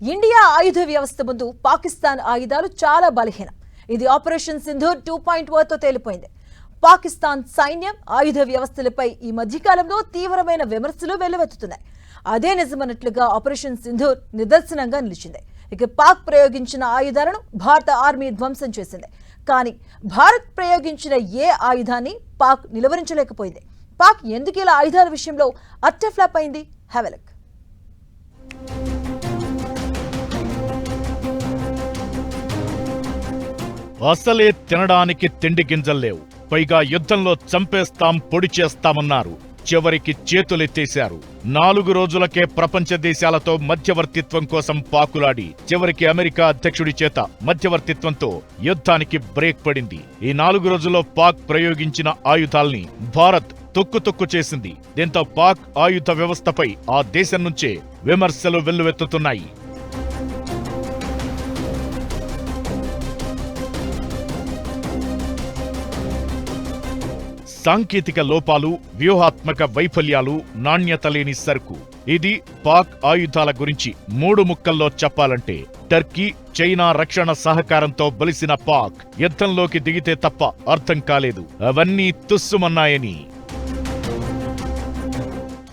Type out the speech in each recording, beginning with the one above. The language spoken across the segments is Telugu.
ఇండియా ఆయుధ వ్యవస్థ ముందు పాకిస్తాన్ ఆయుధాలు చాలా బలహీనం. ఇది ఆపరేషన్ సింధూర్ టూ పాయింట్ ఓతో తేలిపోయింది. పాకిస్తాన్ సైన్యం ఆయుధ వ్యవస్థలపై ఈ మధ్యకాలంలో తీవ్రమైన విమర్శలు వెల్లువెత్తుతున్నాయి. అదే నిజమన్నట్లుగా ఆపరేషన్ సింధూర్ నిదర్శనంగా నిలిచింది. ఇక పాక్ ప్రయోగించిన ఆయుధాలను భారత ఆర్మీ ధ్వంసం చేసింది. కానీ భారత్ ప్రయోగించిన ఏ ఆయుధాన్ని పాక్ నిలువరించలేకపోయింది. పాక్ ఎందుకు ఇలా ఆయుధాల విషయంలో అట్టఫ్లాప్ అయింది? హెవెలక్ అసలే తినడానికి తిండి గింజల్లేవు పైగా యుద్ధంలో చంపేస్తాం పొడి చేస్తామన్నారు. చివరికి చేతులెత్తేశారు. నాలుగు రోజులకే ప్రపంచ దేశాలతో మధ్యవర్తిత్వం కోసం పాకులాడి చివరికి అమెరికా అధ్యక్షుడి చేత మధ్యవర్తిత్వంతో యుద్ధానికి బ్రేక్ పడింది. ఈ నాలుగు రోజుల్లో పాక్ ప్రయోగించిన ఆయుధాల్ని భారత్ తొక్కు తొక్కు చేసింది. దీంతో పాక్ ఆయుధ వ్యవస్థపై ఆ దేశం నుంచే విమర్శలు వెల్లువెత్తుతున్నాయి. సాంకేతిక లోపాలు వ్యూహాత్మక వైఫల్యాలు నాణ్యత లేని సరుకు. ఇది పాక్ ఆయుధాల గురించి మూడు ముక్కల్లో చెప్పాలంటే టర్కీ చైనా రక్షణ సహకారంతో బలిసిన పాక్ యుద్ధంలోకి దిగితే తప్ప అర్థం కాలేదు. అవన్నీ తుస్సుమన్నాయని.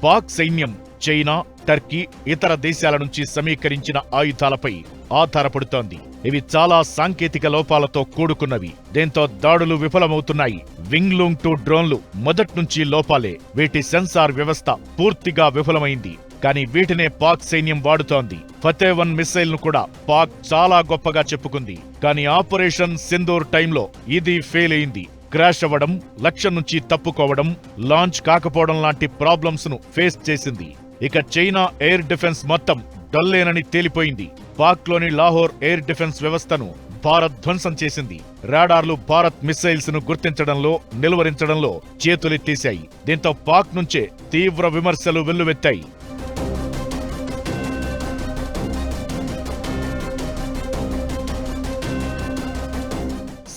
పాక్ సైన్యం చైనా టర్కీ ఇతర దేశాల నుంచి సమీకరించిన ఆయుధాలపై ఆధారపడుతోంది. ఇవి చాలా సాంకేతిక లోపాలతో కూడుకున్నవి. దీంతో దాడులు విఫలమవుతున్నాయి. వింగ్లూంగ్ టూ డ్రోన్లు మొదట్నుంచి లోపాలే. వీటి సెన్సార్ వ్యవస్థ పూర్తిగా విఫలమైంది. కానీ వీటినే పాక్ సైన్యం వాడుతోంది. ఫతేవన్ మిస్సైల్ను కూడా పాక్ చాలా గొప్పగా చెప్పుకుంది. కానీ ఆపరేషన్ సింధూర్ టైంలో ఇది ఫెయిల్ అయింది. క్రాష్ అవ్వడం లక్ష్యం నుంచి తప్పుకోవడం లాంచ్ కాకపోవడం లాంటి ప్రాబ్లమ్స్ను ఫేస్ చేసింది. ఇక చైనా ఎయిర్ డిఫెన్స్ మొత్తం డల్లేనని తేలిపోయింది. పాక్లోని లాహోర్ ఎయిర్ డిఫెన్స్ వ్యవస్థను భారత్ ధ్వంసం చేసింది. రాడార్లు భారత్ మిస్సైల్స్ను గుర్తించడంలో నిలువరించడంలో చేతులెత్తేశాయి. దీంతో పాక్ నుంచే తీవ్ర విమర్శలు వెల్లువెత్తాయి.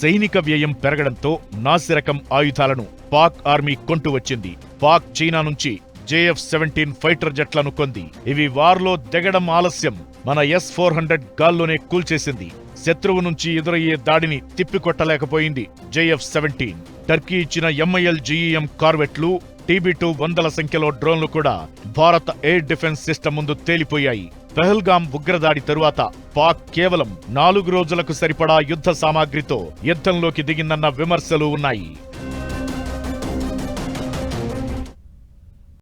సైనిక వ్యయం పెరగడంతో నాసిరకం ఆయుధాలను పాక్ ఆర్మీ కొంటూ వచ్చింది పాక్ చైనా నుంచి జేఎఫ్ సెవెంటీన్ ఫైటర్ జెట్లను కొంది. ఇవి వార్లో దిగడం ఆలస్యం. మన ఎస్ ఫోర్ హండ్రెడ్ గాల్లోనే కూల్చేసింది. శత్రువు నుంచి ఎదురయ్యే దాడిని తిప్పికొట్టలేకపోయింది జేఎఫ్ సెవెంటీన్. టర్కీ ఇచ్చిన ఎంఐఎల్ జీఈఎం కార్వెట్లు టీబీ టూ వందల సంఖ్యలో డ్రోన్లు కూడా భారత ఎయిర్ డిఫెన్స్ సిస్టమ్ ముందు తేలిపోయాయి. పెహల్గాం ఉగ్రదాడి తరువాత పాక్ కేవలం నాలుగు రోజులకు సరిపడా యుద్ధ సామాగ్రితో యుద్ధంలోకి దిగిందన్న విమర్శలు ఉన్నాయి.